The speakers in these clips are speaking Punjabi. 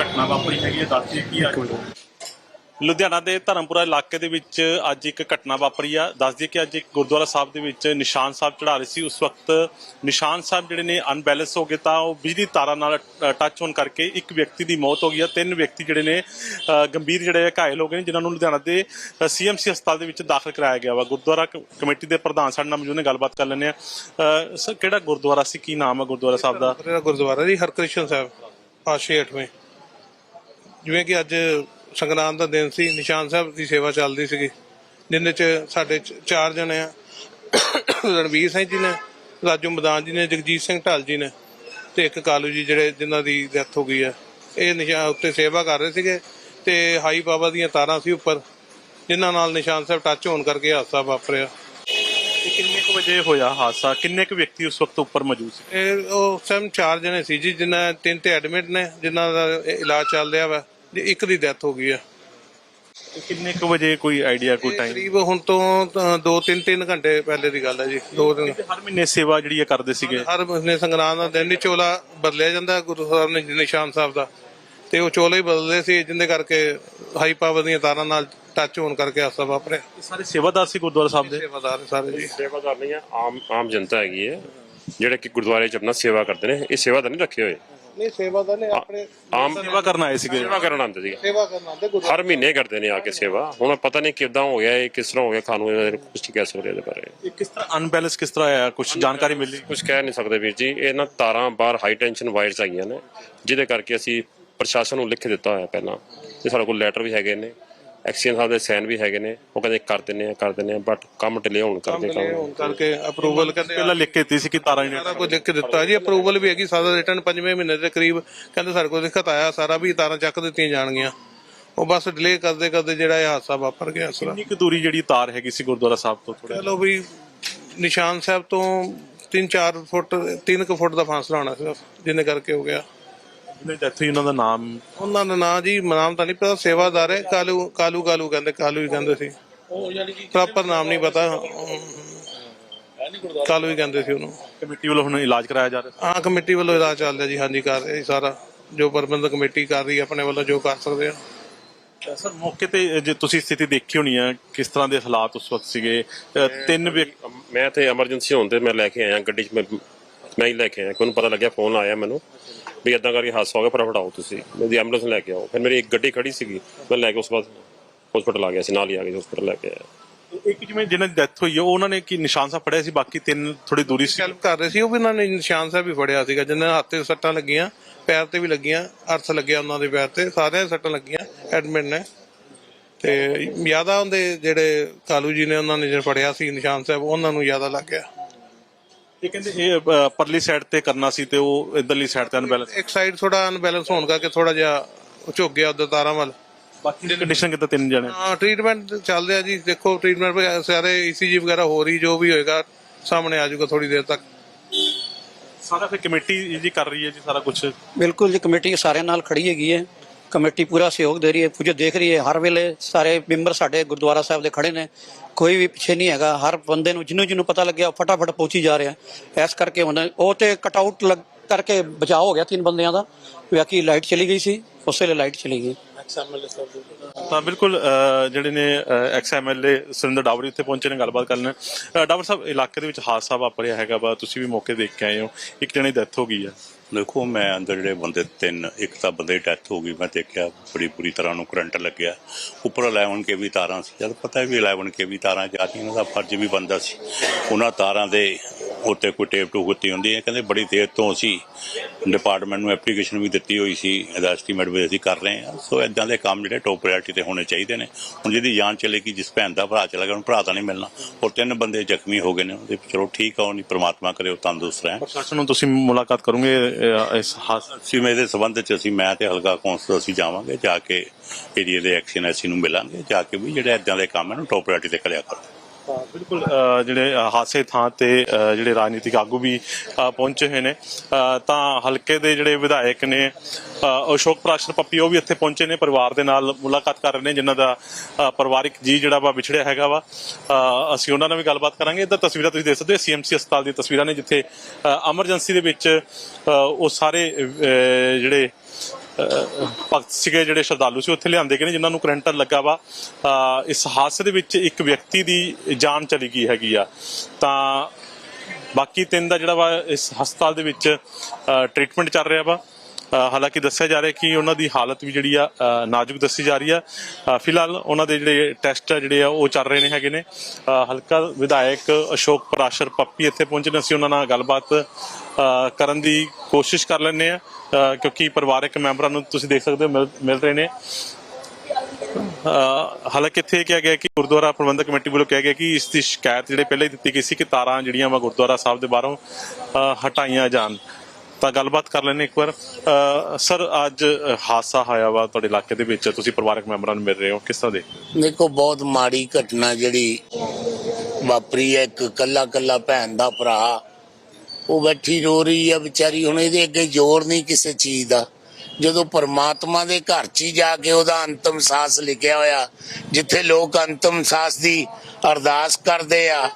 ਘਟਨਾ ਵਾਪਰੀ ਹੈਗੀ ਹੈ ਦੱਸਦੀ ਕੀ ਅੱਜ ਲੁਧਿਆਣਾ ਦੇ ਧਰਮਪੁਰਾ ਇਲਾਕੇ ਦੇ ਵਿੱਚ ਅੱਜ ਇੱਕ ਘਟਨਾ ਵਾਪਰੀ ਆ। ਦੱਸਦੀ ਕਿ ਅੱਜ ਇੱਕ ਗੁਰਦੁਆਰਾ ਸਾਹਿਬ ਦੇ ਵਿੱਚ ਨਿਸ਼ਾਨ ਸਾਹਿਬ ਚੜਾ ਰਹੇ ਸੀ। ਉਸ ਵਕਤ ਨਿਸ਼ਾਨ ਸਾਹਿਬ ਜਿਹੜੇ ਨੇ ਅਨਬੈਲੈਂਸ ਹੋ ਗਏ ਤਾਂ ਉਹ ਬਿਜਲੀ ਤਾਰਾਂ ਨਾਲ ਟੱਚ ਹੋਣ ਕਰਕੇ ਇੱਕ ਵਿਅਕਤੀ ਦੀ ਮੌਤ ਹੋ ਗਈ ਆ। ਤਿੰਨ ਵਿਅਕਤੀ ਜਿਹੜੇ ਨੇ ਗੰਭੀਰ ਜਿਹੜੇ ਘਾਇਲ ਹੋ ਗਏ ਨੇ ਜਿਨ੍ਹਾਂ ਨੂੰ ਲੁਧਿਆਣਾ ਦੇ ਸੀਐਮਸੀ ਹਸਪਤਾਲ ਦੇ ਵਿੱਚ ਦਾਖਲ ਕਰਾਇਆ ਗਿਆ ਵਾ। ਗੁਰਦੁਆਰਾ ਕਮੇਟੀ ਦੇ ਪ੍ਰਧਾਨ ਸਾਡੇ ਨਾਲ ਮੌਜੂਦ ਨੇ ਗੱਲਬਾਤ ਕਰ ਲੈਂਦੇ ਆ। ਅ, ਸਰ ਕਿਹੜਾ ਗੁਰਦੁਆਰਾ ਸੀ? ਕੀ ਨਾਮ ਹੈ ਗੁਰਦੁਆਰਾ ਸਾਹਿਬ ਦਾ? ਗੁਰਦੁਆਰਾ ਜੀ ਹਰਕ੍ਰਿਸ਼ਨ ਸਾਹਿਬ ਪਾਸ਼ੇ 8ਵੇਂ ਜਿਵੇਂ ਕਿ ਅੱਜ ਸੰਗਰਾਂਦ ਦਾ ਦਿਨ ਸੀ, ਨਿਸ਼ਾਨ ਸਾਹਿਬ ਦੀ ਸੇਵਾ ਚੱਲਦੀ ਸੀਗੀ, ਜਿੰਦੇ ਚ ਸਾਡੇ ਚ- ਚਾਰ ਜਣੇ ਆ। ਰਣਵੀਰ ਸਿੰਘ ਜੀ ਨੇ, ਰਾਜੂ ਮਦਾਨ ਜੀ ਨੇ, ਜਗਜੀਤ ਸਿੰਘ ਢਾਲ ਜੀ ਨੇ ਤੇ ਇੱਕ ਕਾਲੂ ਜੀ ਜਿਹੜੇ ਜਿਨ੍ਹਾਂ ਦੀ ਡੈਥ ਹੋ ਗਈ ਹੈ ਇਹ ਨਿਸ਼ਾਨ ਉੱਤੇ ਸੇਵਾ ਕਰ ਰਹੇ ਸੀਗੇ ਤੇ ਹਾਈ ਬਾਬਾ ਦੀਆਂ ਤਾਰਾਂ ਸੀ ਉੱਪਰ, ਜਿਨ੍ਹਾਂ ਨਾਲ ਨਿਸ਼ਾਨ ਸਾਹਿਬ ਟੱਚ ਹੋਣ ਕਰਕੇ ਹਾਦਸਾ ਵਾਪਰਿਆ। ਵਜੇ ਹੋਇਆ ਹਾਦਸਾ? ਕਿੰਨੇ ਕੁ ਵਿਅਕਤੀ ਉਸ ਵਕਤ ਉੱਪਰ ਮੌਜੂਦ ਸੀ? ਇਹ ਉਹ ਸਮ ਚਾਰ ਜਣੇ ਸੀ ਜੀ ਜਿਨ੍ਹਾਂ ਤਿੰਨ ਤੇ ਐਡਮਿਟ ਨੇ ਜਿਨ੍ਹਾਂ ਦਾ ਇਲਾਜ ਚੱਲ ਰਿਹਾ ਵਾ ਜੀ ਇੱਕ ਦੀ ਡੈਥ ਹੋ ਗਈ ਆ। ਤੇ ਕਿੰਨੇ ਕੁ ਵਜੇ ਕੋਈ ਆਈਡੀਆ ਕੋਈ ਇਹ ਟਾਈਮ ਕਰੀਬ ਹੁਣ ਤੋਂ ਤਾਂ ਦੋ ਤਿੰਨ ਤਿੰਨ ਘੰਟੇ ਪਹਿਲੇ ਦੀ ਗੱਲ ਹੈ ਜੀ ਦੋ ਦਿਨ। ਹਰ ਮਹੀਨੇ ਸੇਵਾ ਜਿਹੜੀ ਇਹ ਕਰਦੇ ਸੀਗੇ? ਹਰ ਮਹੀਨੇ ਸੰਗਰਾਂਦ ਦਾ ਦਿਨ ਹੀ ਚੋਲਾ ਬਦਲਿਆ ਜਾਂਦਾ ਗੁਰੂ ਸਾਹਿਬ ਨੇ ਨਿਸ਼ਾਨ ਸਾਹਿਬ ਦਾ। ਤੇ ਉਹ ਚੋਲਾ ਹੀ ਬਦਲਦੇ ਸੀ ਜਿੰਦੇ ਕਰਕੇ ਹਾਈ ਪਾਵਰ ਦੀਆਂ ਤਾਰਾਂ ਨਾਲ ਟੱਚ ਹੋਣ ਕਰਕੇ ਵਾਪਰਿਆ ਇਹ ਸਾਰੇ ਸੇਵਾਦਾਰ ਸੀ ਗੁਰਦੁਆਰਾ ਸਾਹਿਬ ਦੇ? ਸੇਵਾਦਾਰ ਸਾਰੇ ਜੀ। ਸੇਵਾਦਾਰ ਨਹੀਂ ਹੈ ਆਮ ਆਮ ਜਨਤਾ ਹੈਗੀ ਹੈ ਜਿਹੜੇ ਕਿ ਗੁਰਦੁਆਰੇ 'ਚ ਆਪਣਾ ਸੇਵਾ ਕਰਦੇ ਨੇ ਇਹ ਸੇਵਾਦਾਰ ਨਹੀਂ ਰੱਖੇ ਹੋਏ। ਨਹੀਂ ਸੇਵਾਦਾਰ ਨੇ ਆਪਣੇ ਆਮ ਸੇਵਾ ਕਰਨ ਆਏ ਸੀਗੇ। ਸੇਵਾ ਕਰਨ ਆਉਂਦੇ ਸੀ ਸੇਵਾ ਕਰਨਾ ਤੇ ਗੁਰੂ ਹਰ ਮਹੀਨੇ ਕਰਦੇ ਨੇ ਆ ਕੇ ਸੇਵਾ। ਹੁਣ ਪਤਾ ਨਹੀਂ ਕਿਦਾਂ ਹੋ ਗਿਆ ਇਹ ਕਿਸ ਤਰ੍ਹਾਂ ਹੋ ਗਿਆ ਖਾਨੂੰ ਕੁਝ ਨਹੀਂ ਕਹਿ ਸਕਦੇ ਇਹਦੇ ਬਾਰੇ। ਇਹ ਕਿਸ ਤਰ੍ਹਾਂ ਅਨਬੈਲੈਂਸ ਕਿਸ ਤਰ੍ਹਾਂ ਆਇਆ? ਕੁਝ ਜਾਣਕਾਰੀ ਮਿਲੀ? ਕੁਝ ਕਹਿ ਨਹੀਂ ਸਕਦੇ ਵੀਰ ਜੀ ਇਹਨਾਂ ਤਾਰਾਂ ਬਾਹਰ ਹਾਈ ਟੈਂਸ਼ਨ ਵਾਇਰਸ ਆਈਆਂ ਨੇ ਜਿਹਦੇ ਕਰਕੇ ਅਸੀਂ ਪ੍ਰਸ਼ਾਸਨ ਨੂੰ ਲਿਖ ਦਿੱਤਾ ਹੋਇਆ ਪਹਿਲਾਂ। ਤੇ ਸਾਡੇ ਕੋਲ ਲੈਟਰ ਵੀ ਹੈਗੇ ਨੇ। ਐਕਸੀਅਨ ਸਾਹਿਬ ਦੇ ਸਾਈਨ ਵੀ ਹੈਗੇ ਨੇ। ਉਹ ਕਹਿੰਦੇ ਕਰ ਦਿੰਨੇ ਆ ਕਰ ਦਿੰਨੇ ਆ ਬਟ ਕੰਮ ਢਿਲੇ ਹੋਣ ਕਰਕੇ ਕੰਮ ਹੋਣ ਕਰਕੇ ਅਪਰੂਵਲ ਕਹਿੰਦੇ ਪਹਿਲਾਂ ਲਿਖ ਕੇ ਦਿੱਤੀ ਸੀ ਕਿ ਤਾਰਾਂ ਸਾਰਾ ਕੁਝ ਲਿਖ ਕੇ ਦਿੱਤਾ ਜੀ। ਅਪਰੂਵਲ ਵੀ ਹੈਗੀ ਸਾਰਾ ਰਿਟਰਨ ਪੰਜਵੇਂ ਮਹੀਨੇ ਦੇ ਕਰੀਬ। ਕਹਿੰਦੇ ਸਾਡੇ ਕੋਲ ਦਿੱਕਤ ਆਇਆ ਸਾਰਾ ਵੀ ਤਾਰਾਂ ਚੱਕ ਦਿੱਤੀਆਂ ਜਾਣਗੀਆਂ। ਉਹ ਬਸ ਡਿਲੇ ਕਰਦੇ ਕਰਦੇ ਜਿਹੜਾ ਇਹ ਹਾਦਸਾ ਵਾਪਰ ਗਿਆ ਸਾਰਾ। ਕਿੰਨੀ ਕੁ ਦੂਰੀ ਜਿਹੜੀ ਤਾਰ ਹੈਗੀ ਸੀ ਗੁਰਦੁਆਰਾ ਸਾਹਿਬ ਤੋਂ ਥੋੜਾ ਲਓ ਵੀ ਨਿਸ਼ਾਨ ਸਾਹਿਬ ਤੋਂ 3-4 ਫੁੱਟ 3 ਕੁ ਫੁੱਟ ਦਾ ਫਾਸਲਾ ਹੋਣਾ ਸਿਰਫ ਜਿੰਨੇ ਕਰਕੇ ਹੋ ਗਿਆ। ਜਿਹਨੇ ਹੋਈ ਉਹਨਾਂ ਦਾ ਨਾਮ? ਉਹਨਾਂ ਦਾ ਨਾਂ ਜੀ ਨਾਮ ਤਾਂ ਨਹੀਂ ਪਤਾ ਸੇਵਾਦਾਰ ਹੈ ਕਾਲੂ ਕਾਲੂ ਕਾਲੂ ਕਹਿੰਦੇ ਕਾਲੂ ਹੀ ਕਹਿੰਦੇ ਸੀ। ਪ੍ਰੋਪਰ ਨਾਮ ਨਹੀਂ ਪਤਾ। ਕਾਲੂ ਹੀ ਕਹਿੰਦੇ ਸੀ ਉਹਨੂੰ। ਕਮੇਟੀ ਵੱਲੋਂ ਹੁਣ ਇਲਾਜ ਕਰਾਇਆ ਜਾ ਰਿਹਾ ਹਾਂ ਕਮੇਟੀ ਵੱਲੋਂ ਇਲਾਜ ਚੱਲ ਰਿਹਾ ਜੀ ਹਾਂਜੀ ਕਰ ਰਹੀ ਸਾਰਾ। ਜੋ ਪ੍ਰਬੰਧਕ ਕਮੇਟੀ ਕਰ ਰਹੀ ਹੈ ਆਪਣੇ ਵੱਲੋਂ ਜੋ ਕਰ ਸਕਦੇ ਆ। ਸਰ ਮੌਕੇ ਤੇ ਜੇ ਤੁਸੀਂ ਸਥਿਤੀ ਦੇਖੀ ਹੋਣੀ ਆ ਕਿਸ ਤਰ੍ਹਾਂ ਦੇ ਹਾਲਾਤ ਉਸ ਵਕਤ ਸੀਗੇ? ਤਿੰਨ ਮੈਂ ਤੇ ਐਮਰਜੈਂਸੀ ਹੋਣ ਤੇ ਮੈਂ ਲੈ ਕੇ ਆਇਆ ਗੱਡੀ 'ਚ ਮੈਂ ਮੈਂ ਹੀ ਲੈ ਕੇ ਆਇਆ। ਮੈਨੂੰ ਪਤਾ ਲੱਗਿਆ ਫੋਨ ਆਇਆ ਮੈਨੂੰ। ਵੀ ਇਦਾਂ ਕਰਕੇ ਹਾਦਸਾ ਹੋ ਗਿਆ ਫਟਾਫਟ ਆਓ ਤੁਸੀਂ। ਮੇਰੀ ਐਂਬੂਲੈਂਸ ਲੈ ਕੇ ਆਓ। ਫਿਰ ਮੇਰੀ ਇੱਕ ਗੱਡੀ ਖੜੀ ਸੀਗੀ ਮੈਂ ਲੈ ਕੇ ਉਸ ਬਾਅਦ ਹਸਪੀਟਲ ਆ ਗਿਆ ਸੀ ਨਾਲ ਹੀ ਆ ਕੇ ਹਸਪੀਟਲ ਲੈ ਕੇ ਆਇਆ ਇੱਕ ਜਿਵੇਂ ਜਿਹਨਾਂ ਦੀ ਡੈਥ ਹੋਈ ਹੈ ਉਹ ਉਹਨਾਂ ਨੇ ਕੀ ਨਿਸ਼ਾਨ ਸਾਹਿਬ ਫੜਿਆ ਸੀ? ਬਾਕੀ ਤਿੰਨ ਥੋੜੀ ਦੂਰੀ ਸੀ। ਹੈਲਪ ਕਰ ਰਹੇ ਸੀ ਉਹ ਵੀ ਉਹਨਾਂ ਨੇ ਨਿਸ਼ਾਨ ਸਾਹਿਬ ਵੀ ਫੜਿਆ ਸੀਗਾ ਜਿਨ੍ਹਾਂ ਹੱਥ ਤੇ ਸੱਟਾਂ ਲੱਗੀਆਂ ਪੈਰ ਤੇ ਵੀ ਲੱਗੀਆਂ ਅਰਥ ਲੱਗਿਆ ਉਹਨਾਂ ਦੇ ਪੈਰ ਤੇ ਸਾਰਿਆਂ ਦੇ ਸੱਟਾਂ ਲੱਗੀਆਂ ਐਡਮਿਟ ਨੇ। ਤੇ ਜ਼ਿਆਦਾ ਹੁੰਦੇ ਜਿਹੜੇ ਕਾਲੂ ਜੀ ਨੇ ਉਹਨਾਂ ਨੇ ਜਿਹੜਾ ਫੜਿਆ ਸੀ ਨਿਸ਼ਾਨ ਸਾਹਿਬ ਉਹਨਾਂ ਨੂੰ ਜ਼ਿਆਦਾ ਲੱਗ ਗਿਆ। ਇਹ ਕਹਿੰਦੇ ਇਹ ਅ, ਪਰਲੀ ਸਾਈਡ ਤੇ ਕਰਨਾ ਸੀ ਤੇ ਉਹ ਇਧਰਲੀ ਸਾਈਡ ਤੇ ਅਨਬੈਲੈਂਸ ਇੱਕ ਸਾਈਡ ਥੋੜਾ ਅਨਬੈਲੈਂਸ ਹੋਣ ਕਰਕੇ ਥੋੜਾ ਜਿਹਾ ਉਹ ਝੁਕ ਗਿਆ ਉਧਰ ਤਾਰਾਂ ਵੱਲ। ਬਾਕੀ ਦੀ ਕੰਡੀਸ਼ਨ ਕਿਤੇ ਤਿੰਨ ਜਣੇ ਹਾਂ ਟ੍ਰੀਟਮੈਂਟ ਚੱਲ ਰਿਹਾ ਜੀ। ਦੇਖੋ ਟ੍ਰੀਟਮੈਂਟ ਸਾਰੇ ਈਸੀਜੀ ਵਗੈਰਾ ਹੋ ਰਹੀ ਜੋ ਵੀ ਹੋਏਗਾ ਸਾਹਮਣੇ ਆ ਜਾਊਗਾ ਥੋੜੀ ਦੇਰ ਤੱਕ। ਸਾਰਾ ਫਿਰ ਕਮੇਟੀ ਜੀ ਕਰ ਰਹੀ ਹੈ ਜੀ ਸਾਰਾ ਕੁਝ ਬਿਲਕੁਲ ਜੀ ਕਮੇਟੀ ਸਾਰਿਆਂ ਨਾਲ ਖੜੀ ਹੈਗੀ ਹੈ। ਕਮੇਟੀ ਪੂਰਾ ਸਹਿਯੋਗ ਦੇ ਰਹੀ ਹੈ ਪੂਜਾ ਦੇਖ ਰਹੀ ਹੈ। ਹਰ ਵੇਲੇ ਸਾਰੇ ਮੈਂਬਰ ਸਾਡੇ ਗੁਰਦੁਆਰਾ ਸਾਹਿਬ ਦੇ ਖੜੇ ਨੇ। ਕੋਈ ਵੀ ਪਿੱਛੇ ਨਹੀਂ ਹੈਗਾ, ਹਰ ਬੰਦੇ ਨੂੰ ਜਿਹਨੂੰ ਜਿਹਨੂੰ ਪਤਾ ਲੱਗਿਆ ਉਹ ਫਟਾਫਟ ਪਹੁੰਚੀ ਜਾ ਰਿਹਾ। ਇਸ ਕਰਕੇ ਹੁਣ ਉਹ ਤੇ ਕਟ ਆਊਟ ਕਰਕੇ ਬਚਾਅ ਹੋ ਗਿਆ ਤਿੰਨ ਬੰਦਿਆਂ ਦਾ ਬਾਕੀ ਲਾਈਟ ਚਲੀ ਗਈ ਸੀ, ਉਸੇ ਵੇਲੇ ਲਾਈਟ ਚਲੀ ਗਈ। ਤਾਂ ਬਿਲਕੁਲ ਜਿਹੜੇ ਨੇ ਐਕਸ ਐਮਐਲਏ ਸੁਰਿੰਦਰ ਡਾਵਰੀ ਉੱਥੇ ਪਹੁੰਚੇ ਨੇ, ਗੱਲਬਾਤ ਕਰਨ ਡਾਵਰ ਸਾਹਿਬ, ਇਲਾਕੇ ਦੇ ਵਿੱਚ ਹਾਦਸਾ ਵਾਪਰਿਆ ਹੈਗਾ ਵਾ, ਤੁਸੀਂ ਵੀ ਮੌਕੇ ਦੇਖ ਕੇ ਆਏ ਹੋ, ਇੱਕ ਜਣੇ ਦੀ ਡੈਥ ਹੋ ਗਈ ਹੈ ਦੇਖੋ, ਮੈਂ ਅੰਦਰ ਜਿਹੜੇ ਬੰਦੇ, ਤਿੰਨ, ਇੱਕ ਤਾਂ ਬੰਦੇ ਦੀ ਡੈਥ ਹੋ ਗਈ, ਮੈਂ ਦੇਖਿਆ ਬੜੀ ਬੁਰੀ ਤਰ੍ਹਾਂ ਨੂੰ ਕਰੰਟ ਲੱਗਿਆ। ਉੱਪਰ 11 ਕੇ ਵੀ ਤਾਰਾਂ ਸੀ। ਜਦ ਪਤਾ ਵੀ 11 ਕੇ ਵੀ ਤਾਰਾਂ ਜਾਂਦੀਆਂ ਉਹਨਾਂ ਦਾ ਫਰਜ਼ ਵੀ ਬੰਦਾ ਸੀ। ਉਹਨਾਂ ਤਾਰਾਂ ਦੇ ਉੱਤੇ ਕੋਈ ਟੇਪ ਟੂ ਗੁੱਤੀ ਹੁੰਦੀ ਹੈ। ਕਹਿੰਦੇ ਬੜੀ ਦੇਰ ਤੋਂ ਅਸੀਂ ਡਿਪਾਰਟਮੈਂਟ ਨੂੰ ਐਪਲੀਕੇਸ਼ਨ ਵੀ ਦਿੱਤੀ ਹੋਈ ਸੀ। ਇਹਦਾ ਐਸਟੀਮੇਟ ਵੀ ਅਸੀਂ ਕਰ ਰਹੇ ਹਾਂ। ਸੋ ਇਦਾਂ ਦੇ ਕੰਮ ਜਿਹੜੇ ਟੋਪ ਪ੍ਰਾਇੋਰਟੀ ਤੇ ਹੋਣੇ ਚਾਹੀਦੇ ਨੇ। ਹੁਣ ਜਿਹਦੀ ਜਾਨ ਚਲੇ ਗਈ ਜਿਸ ਭੈਣ ਦਾ ਭਰਾ ਚਲਾ ਗਿਆ ਉਹਨੂੰ ਭਰਾ ਤਾਂ ਨਹੀਂ ਮਿਲਣਾ। ਔਰ ਤਿੰਨ ਬੰਦੇ ਜ਼ਖਮੀ ਹੋ ਗਏ ਨੇ। ਉਹਦੇ ਚਲੋ ਠੀਕ ਆ ਉਹ ਨਹੀਂ ਪ੍ਰਮਾਤਮਾ ਕਰੇ ਉਹ ਤੰਦਰੁਸਤ ਰਹਿਣ। ਪ੍ਰਸ਼ਾਸਨ ਨੂੰ ਤੁਸੀਂ ਮੁਲਾਕਾਤ ਕਰੋਗੇ ਇਸ ਹਾਦਸੇ ਇਹਦੇ ਸੰਬੰਧ ਚ ਅਸੀਂ ਮੈਂ ਤੇ ਹਲਕਾ ਕੌਂਸਲ ਅਸੀਂ ਜਾਵਾਂਗੇ। ਜਾ ਕੇ ਏਰੀਏ ਦੇ ਐਕਸ਼ਨ ਐਸੀ ਨੂੰ ਮਿਲਾਂਗੇ। ਜਾ ਕੇ ਵੀ ਜਿਹੜੇ ਇਦਾਂ ਦੇ ਕੰਮ ਹਨ ਟੋਪ ਪ੍ਰਾਇੋਰਟੀ ਤੇ ਕਰਿਆ ਕਰੋ। ਬਿਲਕੁਲ ਜਿਹੜੇ ਅ, ਹਾਦਸੇ ਥਾਂ ਤੇ ਜਿਹੜੇ ਰਾਜਨੀਤਿਕ ਆਗੂ ਵੀ ਪਹੁੰਚੇ ਹੋਏ ਨੇ। ਤਾਂ ਹਲਕੇ ਦੇ ਜਿਹੜੇ ਵਿਧਾਇਕ ਨੇ ਅਸ਼ੋਕ ਪ੍ਰਾਸ਼ਰ ਪੱਪੀ ਉਹ ਵੀ ਇੱਥੇ ਪਹੁੰਚੇ ਨੇ ਪਰਿਵਾਰ ਦੇ ਨਾਲ ਮੁਲਾਕਾਤ ਕਰ ਰਹੇ ਨੇ ਜਿਨ੍ਹਾਂ ਦਾ ਪਰਿਵਾਰਿਕ ਜੀ ਜਿਹੜਾ ਵਾ ਵਿਛੜਿਆ ਹੈਗਾ ਵਾ। ਅਸੀਂ ਉਹਨਾਂ ਨਾਲ ਵੀ ਗੱਲਬਾਤ ਕਰਾਂਗੇ। ਇਹਦਾ ਤਸਵੀਰਾਂ ਤੁਸੀਂ ਦੇਖ ਸਕਦੇ ਹੋ ਸੀਐਮਸੀ ਹਸਪਤਾਲ ਦੀ ਤਸਵੀਰਾਂ ਨੇ ਜਿੱਥੇ ਐਮਰਜੈਂਸੀ ਦੇ ਵਿੱਚ ਉਹ ਸਾਰੇ ਜਿਹੜੇ ਭਗਤ ਸੀਗੇ ਜਿਹੜੇ ਸ਼ਰਧਾਲੂ ਸੀ ਉੱਥੇ ਲਿਆਂਦੇ ਗਏ ਨੇ ਜਿਨ੍ਹਾਂ ਨੂੰ ਕਰੰਟਰ ਲੱਗਾ ਵਾ। ਅਹ, ਇਸ ਹਾਦਸੇ ਦੇ ਵਿੱਚ ਇੱਕ ਵਿਅਕਤੀ ਦੀ ਜਾਨ ਚਲੀ ਗਈ ਹੈਗੀ ਆ। ਤਾਂ ਬਾਕੀ ਤਿੰਨ ਦਾ ਜਿਹੜਾ ਵਾ ਇਸ ਹਸਪਤਾਲ ਦੇ ਵਿੱਚ ਟ੍ਰੀਟਮੈਂਟ ਚੱਲ ਰਿਹਾ ਵਾ। ਹਾਲਾਂਕਿ ਦੱਸਿਆ ਜਾ ਰਿਹਾ ਕਿ ਉਹਨਾਂ ਦੀ ਹਾਲਤ ਵੀ ਜਿਹੜੀ ਆ ਨਾਜ਼ੁਕ ਦੱਸੀ ਜਾ ਰਹੀ ਆ। ਫਿਲਹਾਲ ਉਹਨਾਂ ਦੇ ਜਿਹੜੇ ਟੈਸਟ ਆ, ਜਿਹੜੇ ਆ, ਉਹ ਚੱਲ ਰਹੇ ਨੇ, ਹੈਗੇ ਨੇ। ਹਲਕਾ ਵਿਧਾਇਕ ਅਸ਼ੋਕ ਪਰਾਸ਼ਰ ਪੱਪੀ ਇੱਥੇ ਪਹੁੰਚੇ ਨੇ। ਅਸੀਂ ਉਹਨਾਂ ਨਾਲ ਗੱਲਬਾਤ ਕਰਨ ਦੀ ਕੋਸ਼ਿਸ਼ ਕਰ ਲੈਂਦੇ ਆ ਕਿਉਂਕਿ ਪਰਿਵਾਰਕ ਮੈਂਬਰਾਂ ਨੂੰ ਤੁਸੀਂ ਦੇਖ ਸਕਦੇ ਹੋ, ਮਿਲ- ਮਿਲ ਰਹੇ ਨੇ। ਹਾਲਾਂਕਿ ਇੱਥੇ ਕਿਹਾ ਗਿਆ ਕਿ ਗੁਰਦੁਆਰਾ ਪ੍ਰਬੰਧਕ ਕਮੇਟੀ ਵੱਲੋਂ ਕਿਹਾ ਗਿਆ ਕਿ ਇਸ ਦੀ ਸ਼ਿਕਾਇਤ ਜਿਹੜੇ ਪਹਿਲਾਂ ਹੀ ਦਿੱਤੀ ਗਈ ਸੀ ਕਿ ਤਾਰਾਂ ਜਿਹੜੀਆਂ ਵਾ ਗੁਰਦੁਆਰਾ ਸਾਹਿਬ ਦੇ ਬਾਹਰੋਂ ਹਟਾਈਆਂ ਜਾਣ। ਤਾਂ ਗੱਲਬਾਤ ਕਰ ਲੈਣੇ ਇੱਕ ਵਾਰ। ਸਰ, ਅੱਜ ਹਾਦਸਾ ਹੋਇਆ ਵਾ ਤੁਹਾਡੇ ਇਲਾਕੇ ਦੇ ਵਿੱਚ। ਤੁਸੀਂ ਪਰਿਵਾਰਕ ਮੈਂਬਰਾਂ ਨੂੰ ਮਿਲ ਰਹੇ ਹੋ। ਕਿਸ ਤਰ੍ਹਾਂ ਦੇ ਦੇਖੋ ਬਹੁਤ ਮਾੜੀ ਘਟਨਾ ਜਿਹੜੀ ਵਾਪਰੀ ਹੈ। ਇੱਕ ਕੱਲਾ ਕੱਲਾ ਭੈਣ ਦਾ ਭਰਾ। ਉਹ ਬੈਠੀ ਰੋ ਰਹੀ ਹੈ ਵਿਚਾਰੀ। ਹੁਣ ਇਹਦੇ ਅੱਗੇ ਜ਼ੋਰ ਨਹੀਂ ਕਿਸੇ ਚੀਜ਼ ਦਾ। ਜਦੋਂ ਪਰਮਾਤਮਾ ਦੇ ਘਰ 'ਚ ਹੀ ਜਾ ਕੇ ਉਹਦਾ ਅੰਤਮ ਸਾਸ ਲਿਖਿਆ ਹੋਇਆ, ਜਿੱਥੇ ਲੋਕ ਅੰਤਮ ਸਾਸ ਦੀ ਅਰਦਾਸ ਕਰਦੇ ਆ,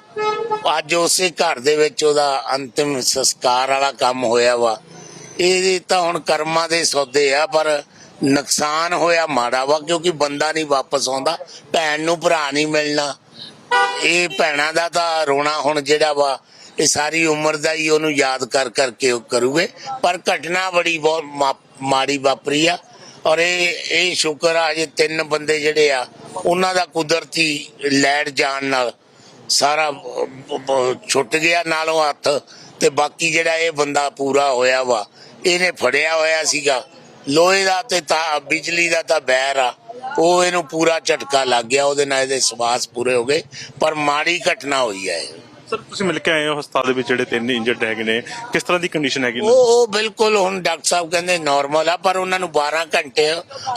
ਅੱਜ ਉਸੇ ਘਰ ਦੇ ਵਿੱਚ ਉਹਦਾ ਅੰਤਿਮ ਸੰਸਕਾਰ ਵਾਲਾ ਕੰਮ ਹੋਇਆ ਵਾ। ਇਹ ਤਾਂ ਹੁਣ ਕਰਮਾਂ ਦੇ ਸੌਦੇ ਆ, ਪਰ ਨੁਕਸਾਨ ਹੋਇਆ ਮਾੜਾ ਵਾ, ਕਿਉਂਕਿ ਬੰਦਾ ਨਹੀਂ ਵਾਪਸ ਆਉਂਦਾ, ਭੈਣ ਨੂੰ ਭਰਾ ਨਹੀਂ ਮਿਲਣਾ। ਇਹ ਭੈਣਾਂ ਦਾ ਤਾਂ ਰੋਣਾ ਹੁਣ ਜਿਹੜਾ ਵਾ, ਇਹ ਸਾਰੀ ਉਮਰ ਦਾ ਹੀ ਉਹਨੂੰ ਯਾਦ ਕਰ ਕਰਕੇ ਉਹ ਕਰੂਗੇ, ਪਰ ਘਟਨਾ ਬੜੀ ਬਹੁਤ ਮਾ- ਮਾੜੀ ਵਾਪਰੀ ਆ। ਔਰ ਇਹ ਇਹ ਸ਼ੁਕਰ ਆ ਜੇ ਤਿੰਨ ਬੰਦੇ ਜਿਹੜੇ ਆ, ਉਹਨਾਂ ਦਾ ਕੁਦਰਤੀ ਲੈਟ ਜਾਣ ਨਾਲ ਸਾਰਾ ਛੁੱਟ ਗਿਆ, ਨਾਲੋਂ ਹੱਥ। ਤੇ ਬਾਕੀ ਜਿਹੜਾ ਇਹ ਬੰਦਾ ਪੂਰਾ ਹੋਇਆ ਵਾ, ਇਹਨੇ ਫੜਿਆ ਹੋਇਆ ਸੀਗਾ। ਲੋਹੇ ਦਾ ਤੇ ਤਾਂ, ਬਿਜਲੀ ਦਾ ਤਾਂ ਬੈਰ ਆ। ਉਹ ਇਹਨੂੰ ਪੂਰਾ ਝਟਕਾ ਲੱਗ ਗਿਆ, ਉਹਦੇ ਨਾਲ ਇਹਦੇ ਸਵਾਸ ਪੂਰੇ ਹੋ ਗਏ। ਪਰ ਮਾੜੀ ਘਟਨਾ ਹੋਈ ਹੈ ਸਰ ਤੁਸੀਂ ਮਿਲ ਕੇ ਆਏ ਹੋ ਹਸਪਤਾਲ ਦੇ ਵਿੱਚ ਜਿਹੜੇ ਤਿੰਨ ਇੰਜਰਡ ਹੈਗੇ ਨੇ। ਕਿਸ ਤਰ੍ਹਾਂ ਦੀ ਕੰਡੀਸ਼ਨ ਹੈਗੀ ਉਹ ਉਹ ਬਿਲਕੁਲ ਹੁਣ ਡਾਕਟਰ ਸਾਹਿਬ ਕਹਿੰਦੇ ਨਾਰਮਲ ਆ ਪਰ ਉਹਨਾਂ ਨੂੰ 12 ਘੰਟੇ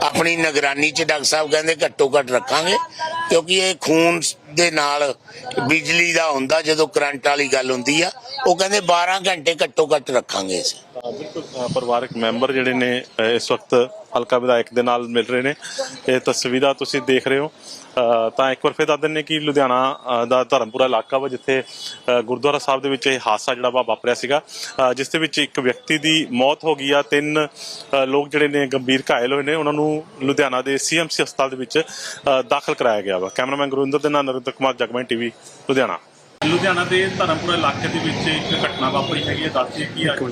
ਆਪਣੀ ਨਿਗਰਾਨੀ 'ਚ ਡਾਕਟਰ ਸਾਹਿਬ ਕਹਿੰਦੇ ਘੱਟੋ ਘੱਟ ਰੱਖਾਂਗੇ ਕਿਉਂਕਿ ਇਹ ਖੂਨ ਦੇ ਨਾਲ ਬਿਜਲੀ ਦਾ ਹੁੰਦਾ, ਜਦੋਂ ਕਰੰਟ ਵਾਲੀ ਗੱਲ ਹੁੰਦੀ ਆ, ਉਹ ਕਹਿੰਦੇ 12 ਘੰਟੇ ਘੱਟੋ ਘੱਟ ਰੱਖਾਂਗੇ ਅਸੀਂ। ਬਿਲਕੁਲ ਪਰਿਵਾਰਕ ਮੈਂਬਰ ਜਿਹੜੇ ਨੇ ਇਸ ਵਕਤ ਹਲਕਾ ਵਿਧਾਇਕ ਦੇ ਨਾਲ ਮਿਲ ਰਹੇ ਨੇ। ਇਹ ਤਸਵੀਰਾਂ ਤੁਸੀਂ ਦੇਖ ਰਹੇ ਹੋ। ਤਾਂ ਇੱਕ ਵਾਰ ਫਿਰ ਦੱਸ ਦਿੰਨੇ ਕਿ ਲੁਧਿਆਣਾ ਦਾ ਧਰਮਪੁਰਾ ਇਲਾਕਾ ਵਾ, ਜਿੱਥੇ ਗੁਰਦੁਆਰਾ ਸਾਹਿਬ ਦੇ ਵਿੱਚ ਇਹ ਹਾਦਸਾ ਜਿਹੜਾ ਵਾ ਵਾਪਰਿਆ ਸੀਗਾ। ਜਿਸ ਦੇ ਵਿੱਚ ਇੱਕ ਵਿਅਕਤੀ ਦੀ ਮੌਤ ਹੋ ਗਈ ਆ। ਤਿੰਨ ਲੋਕ ਜਿਹੜੇ ਨੇ ਗੰਭੀਰ ਘਾਇਲ ਹੋਏ ਨੇ। ਉਹਨਾਂ ਨੂੰ ਲੁਧਿਆਣਾ ਦੇ ਸੀਐਮਸੀ ਹਸਪਤਾਲ ਦੇ ਵਿੱਚ ਦਾਖਲ ਕਰਾਇਆ ਗਿਆ ਵਾ। ਕੈਮਰਾਮੈਨ ਗੁਰਿੰਦਰ ਦੇ ਨਾਲ ਨਰਿੰਦਰ ਕੁਮਾਰ ਜਗਮੈਨ ਟੀਵੀ ਲੁਧਿਆਣਾ। ਲੁਧਿਆਣਾ ਦੇ ਧਰਮਪੁਰਾ ਇਲਾਕੇ ਦੇ ਵਿੱਚ ਇੱਕ ਘਟਨਾ ਵਾਪਰੀ ਹੈਗੀ ਹੈ ਦੱਸਦੀ ਕੀ ਅੱਜ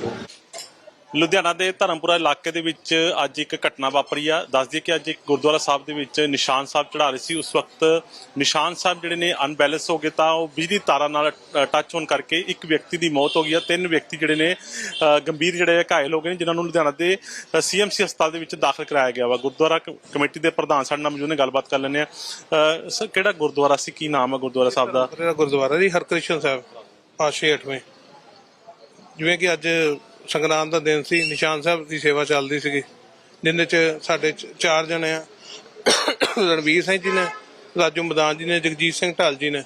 ਲੁਧਿਆਣਾ ਦੇ ਧਰਮਪੁਰਾ ਇਲਾਕੇ ਦੇ ਵਿੱਚ ਅੱਜ ਇੱਕ ਘਟਨਾ ਵਾਪਰੀ ਆ। ਦੱਸਦੀ ਕਿ ਅੱਜ ਇੱਕ ਗੁਰਦੁਆਰਾ ਸਾਹਿਬ ਦੇ ਵਿੱਚ ਨਿਸ਼ਾਨ ਸਾਹਿਬ ਚੜਾ ਰਹੇ ਸੀ। ਉਸ ਵਕਤ ਨਿਸ਼ਾਨ ਸਾਹਿਬ ਜਿਹੜੇ ਨੇ ਅਨਬੈਲੈਂਸ ਹੋ ਗਏ ਤਾਂ ਉਹ ਬਿਜਲੀ ਤਾਰਾਂ ਨਾਲ ਟੱਚ ਹੋਣ ਕਰਕੇ ਇੱਕ ਵਿਅਕਤੀ ਦੀ ਮੌਤ ਹੋ ਗਈ ਆ। ਤਿੰਨ ਵਿਅਕਤੀ ਜਿਹੜੇ ਨੇ ਗੰਭੀਰ ਜਿਹੜੇ ਘਾਇਲ ਹੋ ਗਏ ਨੇ, ਜਿਨ੍ਹਾਂ ਨੂੰ ਲੁਧਿਆਣਾ ਦੇ ਸੀਐਮਸੀ ਹਸਪਤਾਲ ਦੇ ਵਿੱਚ ਦਾਖਲ ਕਰਾਇਆ ਗਿਆ ਵਾ। ਗੁਰਦੁਆਰਾ ਕਮੇਟੀ ਦੇ ਪ੍ਰਧਾਨ ਸਾਡੇ ਨਾਲ ਮੌਜੂਦ ਨੇ, ਗੱਲਬਾਤ ਕਰ ਲੈਂਦੇ ਆ ਸਰ, ਕਿਹੜਾ ਗੁਰਦੁਆਰਾ ਸੀ? ਕੀ ਨਾਮ ਹੈ ਗੁਰਦੁਆਰਾ ਸਾਹਿਬ ਦਾ? ਗੁਰਦੁਆਰਾ ਜੀ, ਹਰਕ੍ਰਿਸ਼ਨ ਸਾਹਿਬ ਪਾਸ਼ੇ 8ਵੇਂ ਜਿਵੇਂ ਕਿ ਅੱਜ ਸੰਗਰਾਂਦ ਦਾ ਦਿਨ ਸੀ ਨਿਸ਼ਾਨ ਸਾਹਿਬ ਦੀ ਸੇਵਾ ਚੱਲਦੀ ਸੀਗੀ। ਜਿੰਦੇ ਚ ਸਾਡੇ ਚ- ਚਾਰ ਜਣੇ ਆ। ਰਣਵੀਰ ਸਿੰਘ ਜੀ ਨੇ ਰਾਜੂ ਮਦਾਨ ਜੀ ਨੇ ਜਗਜੀਤ ਸਿੰਘ ਢਾਲ ਜੀ ਨੇ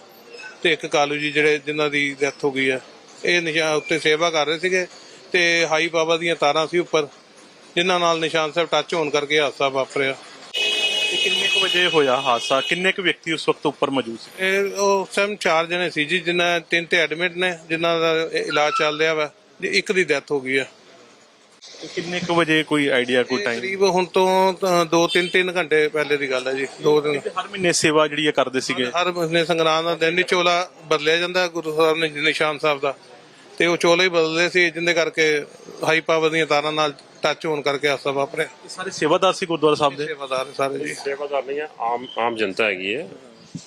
ਤੇ ਇੱਕ ਕਾਲੂ ਜੀ ਜਿਹੜੇ ਜਿਨ੍ਹਾਂ ਦੀ ਡੈਥ ਹੋ ਗਈ ਹੈ ਇਹ ਨਿਸ਼ਾਨ ਉੱਤੇ ਸੇਵਾ ਕਰ ਰਹੇ ਸੀਗੇ ਤੇ ਹਾਈ ਪਾਵਰ ਦੀਆਂ ਤਾਰਾਂ ਸੀ ਉੱਪਰ ਜਿਨ੍ਹਾਂ ਨਾਲ ਨਿਸ਼ਾਨ ਸਾਹਿਬ ਟੱਚ ਹੋਣ ਕਰਕੇ ਹਾਦਸਾ ਵਾਪਰਿਆ। ਕਿੰਨੇ ਕੁ ਵਜੇ ਹੋਇਆ ਹਾਦਸਾ? ਕਿੰਨੇ ਕੁ ਵਿਅਕਤੀ ਉਸ ਵਕਤ ਉੱਪਰ ਮੌਜੂਦ ਸੀ? ਇਹ ਉਹ ਸਮ ਚਾਰ ਜਣੇ ਸੀ ਜੀ ਜਿਨ੍ਹਾਂ ਤਿੰਨ ਤੇ ਐਡਮਿਟ ਨੇ ਜਿਨ੍ਹਾਂ ਦਾ ਇਲਾਜ ਚੱਲ ਰਿਹਾ ਵਾ। ਜੀ ਇੱਕ ਦੀ ਡੈਥ ਹੋ ਗਈ ਆ। ਤੇ ਕਿੰਨੇ ਕੁ ਵਜੇ ਕੋਈ ਆਈਡੀਆ ਕੋਈ ਇਹ ਟਾਈਮ ਕਰੀਬ ਹੁਣ ਤੋਂ ਤਾਂ ਦੋ ਤਿੰਨ ਤਿੰਨ ਘੰਟੇ ਪਹਿਲੇ ਦੀ ਗੱਲ ਹੈ ਜੀ ਦੋ ਦਿਨ ਹਰ ਮਹੀਨੇ ਸੇਵਾ ਜਿਹੜੀ ਇਹ ਕਰਦੇ ਸੀਗੇ? ਹਰ ਮਹੀਨੇ ਸੰਗਰਾਂਦ ਦਾ ਦਿਨ ਹੀ ਚੋਲਾ ਬਦਲਿਆ ਜਾਂਦਾ ਗੁਰੂ ਸਾਹਿਬ ਨੇ ਨਿਸ਼ਾਨ ਸਾਹਿਬ ਦਾ। ਤੇ ਉਹ ਚੋਲਾ ਹੀ ਬਦਲਦੇ ਸੀ ਜਿੰਦੇ ਕਰਕੇ ਹਾਈ ਪਾਵਰ ਦੀਆਂ ਤਾਰਾਂ ਨਾਲ ਟੱਚ ਹੋਣ ਕਰਕੇ ਹਾਦਸਾ ਵਾਪਰਿਆ ਸਾਰੇ ਸੇਵਾਦਾਰ ਸੀ ਗੁਰਦੁਆਰਾ ਸਾਹਿਬ ਦੇ? ਸੇਵਾਦਾਰ ਨੇ ਸਾਰੇ ਜੀ। ਸੇਵਾਦਾਰ ਨਹੀਂ ਆਮ ਆਮ ਜਨਤਾ ਹੈਗੀ ਹੈ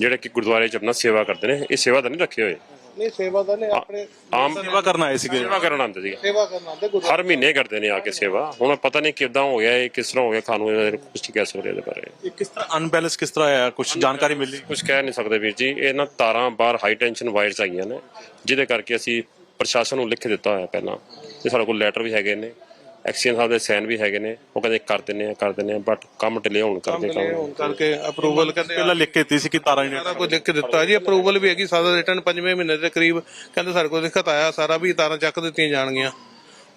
ਜਿਹੜੇ ਕਿ ਗੁਰਦੁਆਰੇ 'ਚ ਆਪਣਾ ਸੇਵਾ ਕਰਦੇ ਨੇ ਇਹ ਸੇਵਾਦਾਰ ਨਹੀਂ ਰੱਖੇ ਹੋਏ। ਨਹੀਂ ਸੇਵਾਦਾਰ ਨੇ ਆਪਣੇ ਆਮ ਸੇਵਾ ਕਰਨ ਆਏ ਸੀਗੇ। ਸੇਵਾ ਕਰਨ ਆਉਂਦੇ ਸੀਗੇ। ਸੇਵਾ ਕਰਨ ਆਉਂਦੇ ਗੁਰੂ ਹਰ ਮਹੀਨੇ ਕਰਦੇ ਨੇ ਆ ਕੇ ਸੇਵਾ। ਹੁਣ ਪਤਾ ਨਹੀਂ ਕਿਦਾਂ ਹੋ ਗਿਆ ਇਹ ਕਿਸ ਤਰ੍ਹਾਂ ਹੋ ਗਿਆ ਕਾਨੂੰਨ ਇਹਦਾ ਕੁਝ ਨਹੀਂ ਕਹਿ ਸਕਦੇ ਇਹਦੇ ਬਾਰੇ। ਇਹ ਕਿਸ ਤਰ੍ਹਾਂ ਅਨਬੈਲੈਂਸ ਕਿਸ ਤਰ੍ਹਾਂ ਆਇਆ? ਕੁਝ ਜਾਣਕਾਰੀ ਮਿਲੀ? ਕੁਝ ਕਹਿ ਨਹੀਂ ਸਕਦੇ ਵੀਰ ਜੀ। ਇਹ ਨਾ ਤਾਰਾਂ ਬਾਹਰ ਹਾਈ ਟੈਂਸ਼ਨ ਵਾਇਰਸ ਆਈਆਂ ਨੇ ਜਿਹਦੇ ਕਰਕੇ ਅਸੀਂ ਪ੍ਰਸ਼ਾਸਨ ਨੂੰ ਲਿਖ ਦਿੱਤਾ ਹੋਇਆ ਪਹਿਲਾਂ। ਤੇ ਸਾਡੇ ਕੋਲ ਲੈਟਰ ਵੀ ਹੈਗੇ ਨੇ। ਐਕਸੀਅਨ ਸਾਹਿਬ ਦੇ ਸਾਈਨ ਵੀ ਹੈਗੇ ਨੇ ਉਹ ਕਹਿੰਦੇ ਕਰ ਦਿੰਨੇ ਆ ਕਰ ਦਿੰਨੇ ਆ ਬਟ ਕੰਮ ਢਿਲੇ ਹੋਣ ਕਰਕੇ ਕੰਮ ਹੋਣ ਕਰਕੇ ਅਪਰੂਵਲ ਕਹਿੰਦੇ ਪਹਿਲਾਂ ਲਿਖ ਕੇ ਦਿੱਤੀ ਸੀ ਕਿ ਤਾਰਾਂ ਜਿਹੜੀਆਂ ਸਾਰਾ ਕੁਝ ਲਿਖ ਕੇ ਦਿੱਤਾ ਜੀ ਅਪਰੂਵਲ ਵੀ ਹੈਗੀ ਸਾਡਾ ਰਿਟਰਨ ਪੰਜਵੇਂ ਮਹੀਨੇ ਦੇ ਕਰੀਬ ਕਹਿੰਦੇ ਸਾਡੇ ਕੋਲ ਲਿਖਤ ਆਇਆ ਸਾਰਾ ਵੀ ਤਾਰਾਂ ਚੱਕ ਦਿੱਤੀਆਂ ਜਾਣਗੀਆਂ।